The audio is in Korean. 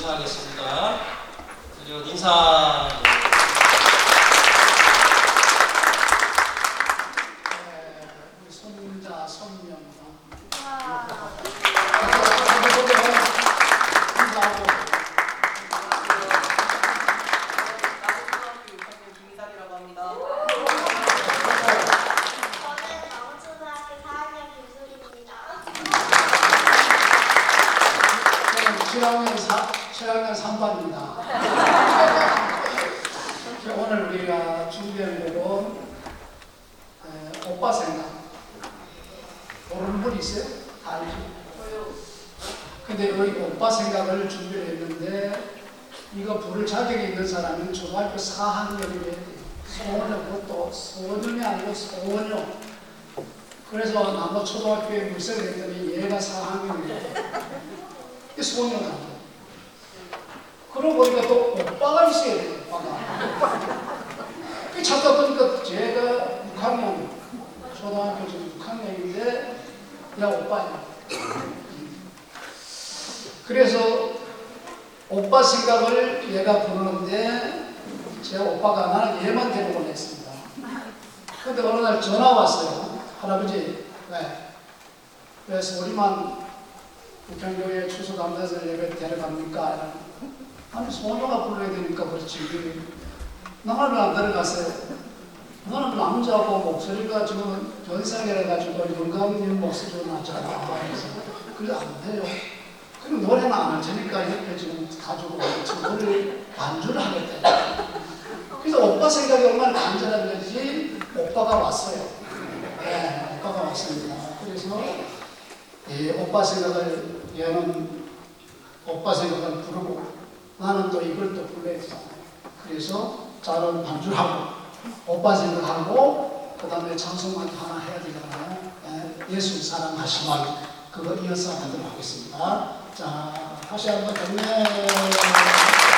인사하겠습니다. 그리고 인사. 네, 손자, 손녀. 와. 인사하고 나고등학교 6학년 김희달이라고 합니다. 저는 강원초등학교 4학년 김소리입니다. 저는 7학년 4, 7학년 3반입니다. 오늘 우리가 준비한 곡은 에, 오빠 생각. 모르는 분 있어요? 다 알죠? 근데 여기 오빠 생각을 준비를 했는데 이거 부를 자격이 있는 사람은 초등학교 4학년이 돼야 돼요. 소녀, 그것도 소년이 아니고 소녀. 그래서 나도 초등학교에 물색을 했더니 얘가 4학년이에요. 이 소녀가. 그러고 보니까 또 오빠가 있어야 돼요, 오빠가. 이 찾다 보니까 제가 6학년, 초등학교 지금 6학년인데, 야, 오빠야. 그래서 오빠 생각을 얘가 부르는데, 제 오빠가 나는 얘만 데리고 냈습니다. 근데 어느 날 전화 왔어요. 할아버지, 왜? 그래서 우리만 북한교회 추수감사절 예배 데려갑니까? 아니 소녀가 불러야 되니까 그렇지. 나는 왜안 데려갔어요? 너는 남자고 목소리가 지금 변상이라 가지고 영감님 목소리가 나잖아 그래서 그래 안 돼요. 그럼 노래는 안할 테니까 옆에 지금 가지고 노래를 반주를 하겠다 그래서 오빠 생각이 얼마나 간절한지 오빠가 왔어요. 네 오빠가 왔습니다. 그래서 이 오빠 생각을 얘는 오빠 생각을 부르고 나는 또 이걸 또 불러야 되잖아요. 그래서 자는 반주하고 오빠 생각하고 그 다음에 찬송만 하나 해야 되잖아요. 예, 예수 사랑하시면 그거 이어서 하도록 하겠습니다. 자 다시 한번 경례